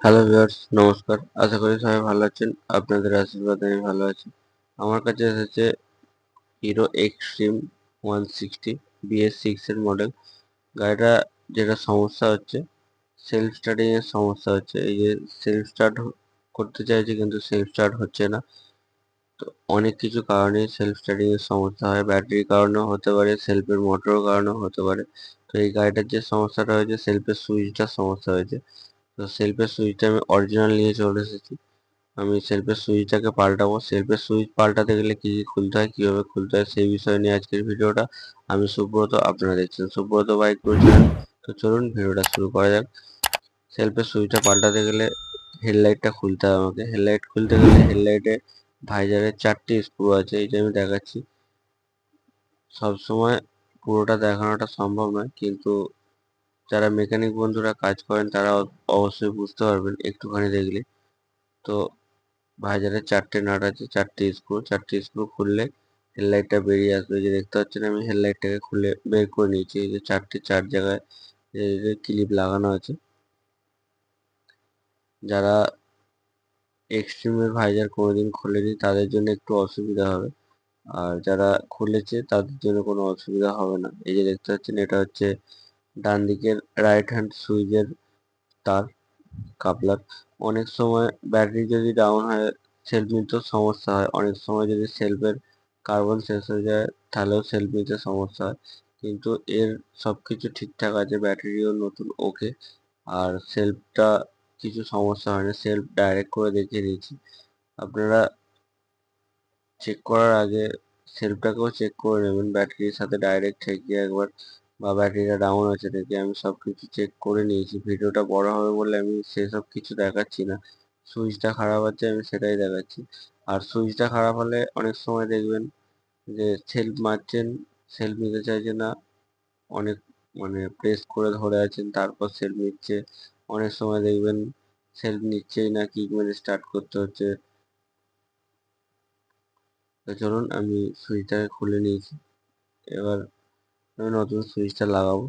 Hello viewers, নমস্কার। আশা করি সবাই ভালো আছেন, আপনাদের আশীর্বাদ আমি ভালো আছি। আমার কাছে এসেছে Hero Xtreme one sixty BS six এর মডেল গাড়িটা যেটা সমস্যা হচ্ছে সেলফ স্টার্টিং এর সমস্যা হচ্ছে। এই যে সেলফ স্টার্ট করতে চাইছি কিন্তু সেলফ স্টার্ট হচ্ছে না। তো অনেক কিছু কারণে সেলফ স্টার্টিং এর সমস্যা হয়। ব্যাটারির কারণেও হতে পারে সেলফের মোটরের কারণেও হতে পারে। তো এই গাড়িটার যে সমস্যাটা হয়েছে সেলফের সুইচটার সমস্যা হয়েছে। তো সেলফের সুইচটা আমি অরিজিনাল নিয়ে চলে এসেছি। আমি সেলফের সুইচটাকে পাল্টাবো। সেলফের সুইচ পাল্টাতে গেলে কী কী খুলতে হয়, কীভাবে খুলতে হয় সেই বিষয় নিয়ে আজকের ভিডিওটা আমি সুব্রত আপনারা দেখছেন সুব্রত বাইক করছেন তো চলুন ভিডিওটা শুরু করা যাক। সেলফের সুইচটা পাল্টাতে গেলে হেডলাইটটা খুলতে হবে আমাকে। হেডলাইট খুলতে গেলে হেডলাইটে ভাইজারের চারটি স্ক্রু আছে, এই যে আমি দেখাচ্ছি। সবসময় পুরোটা দেখানোটা সম্ভব নয়, কিন্তু যারা মেকানিক বন্ধুরা কাজ করেন, তারা অবশ্যই বুঝতে পারবেন একটুখানি দেখলে। তো ভাইজারের চারটে নাট আছে, চারটে স্ক্রু চারটে স্ক্রু খুললে হেডলাইটটা বেরিয়ে আসবে। যে দেখতে পাচ্ছেন আমি হেডলাইটটাকে খুলে বের করে নিয়েছি। এই যে চারটে চার জায়গায় ক্লিপ লাগানো আছে। যারা এক্সট্রিমের ভাইজার কোনোদিন খোলেনি, তাদের জন্য একটু অসুবিধা হবে। আর যারা খুলেছে, তাদের জন্য কোনো অসুবিধা হবে না। এই যে দেখতে পাচ্ছেন, এটা হচ্ছে ডান দিকের রাইট হ্যান্ড সুইচের তার কাপলার। অনেক সময় ব্যাটারি যদি ডাউন হয় সেলফ নিতেও সমস্যা হয়। অনেক সময় যদি সেলফের কার্বন শেষ হয়ে যায়, তাহলেও সেলফ নিতে সমস্যা হয়। কিন্তু এর সব কিছু ঠিকঠাক আছে, ব্যাটারিও নতুন ওকে আর সেলফটা কিছু সমস্যা হয় না সেলফ ডাইরেক্ট করে দেখিয়ে দিয়েছি। আপনারা চেক করার আগে সেলফটাকেও চেক করে নেবেন, ব্যাটারির সাথে ডাইরেক্ট ঠেকিয়ে একবার। বা ব্যাটারিটা ডাউন আছে নাকি আমি সব কিছু চেক করে নিয়েছি। ভিডিওটা বড় হবে বলে আমি সেসব কিছু দেখাচ্ছি না। সুইচটা খারাপ আছে, আমি সেটাই দেখাচ্ছি। আর সুইচটা খারাপ হলে অনেক সময় দেখবেন যে সেলফ মারছেন সেলফ নিতে চাইছে না, অনেক মানে প্রেস করে ধরে আছেন, তারপর সেলফ নিচ্ছে। অনেক সময় দেখবেন সেলফ নিচ্ছেই না কিক মেরে স্টার্ট করতে হচ্ছে। তো চলুন আমি সুইচটাকে খুলে নিয়েছি। এবার আমি নতুন সুইচটা লাগাবো।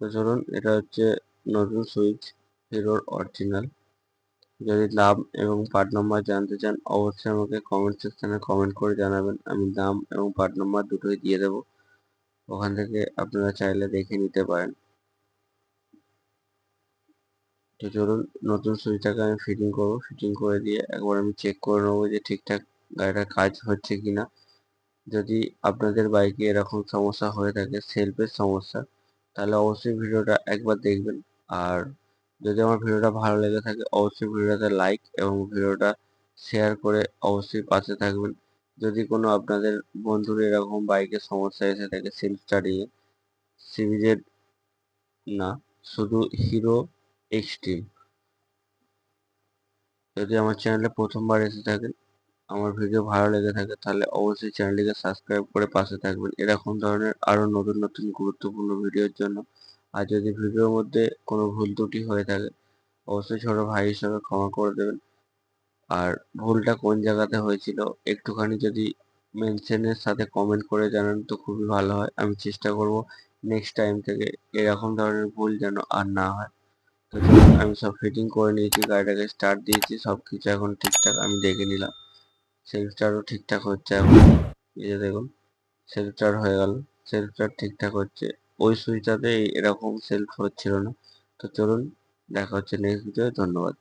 চলুন এটা হচ্ছে নতুন সুইচ হিরোর অরিজিনাল। যদি দাম এবং পার্ট নাম্বার জানতে চান, অবশ্যই আমাকে কমেন্ট সেকশনে কমেন্ট করে জানাবেন। আমি দাম এবং পার্ট নাম্বার দুটোই দিয়ে দেবো। ওখান থেকে আপনারা চাইলে দেখে নিতে পারেন। তো চলুন, নতুন সুইচটাকে আমি ফিটিং করব। ফিটিং করে দিয়ে একবার আমি চেক করে নেব যে ঠিকঠাক গাড়িটার কাজ হচ্ছে কিনা। যদি আপনাদের বাইকে এরকম সমস্যা হয়ে থাকে সেলফের সমস্যা, তাহলে অবশ্যই ভিডিওটা একবার দেখবেন। আর যদি আমার ভিডিওটা ভালো লেগে থাকে, অবশ্যই ভিডিওটাতে লাইক এবং ভিডিওটা শেয়ার করে অবশ্যই পাশে থাকবেন। যদি কোনো আপনাদের বন্ধুর এরকম বাইকের সমস্যা এসে থাকে সেলফ স্টাডিংয়ে সিরিজের না, শুধু হিরো এক্সট্রিম যদি আমার চ্যানেলে প্রথমবার এসে থাকেন, আমার ভিডিও ভালো লেগে থাকে, তাহলে অবশ্যই চ্যানেলটিকে সাবস্ক্রাইব করে পাশে থাকবেন। এরকম ধরনের আরও নতুন নতুন গুরুত্বপূর্ণ ভিডিওর জন্য আর যদি ভিডিওর মধ্যে কোনো ভুল ত্রুটি হয়ে থাকে, অবশ্যই ছোট ভাই হিসাবে ক্ষমা করে দেবেন। আর ভুলটা কোন জায়গাতে হয়েছিল, একটুখানি যদি মেনশনের সাথে কমেন্ট করে জানান তো খুবই ভালো হয়। আমি চেষ্টা করব নেক্সট টাইম থেকে এরকম ধরনের ভুল যেন আর না হয়। তো আমি সব ফিটিং করে নিয়েছি, গাড়িটাকে স্টার্ট দিয়েছি সব কিছু এখন ঠিকঠাক আমি দেখে নিলাম। সেলফ স্টার্টও ঠিকঠাক হচ্ছে এখন। এই যে দেখুন সেলফ স্টার্ট হয়ে গেল সেলফ স্টার্ট ঠিকঠাক হচ্ছে। ওই সুইচটাতে এরকম সেলফ ছিল না। তো চলুন দেখা হচ্ছে নেক্সট ভিডিও ধন্যবাদ।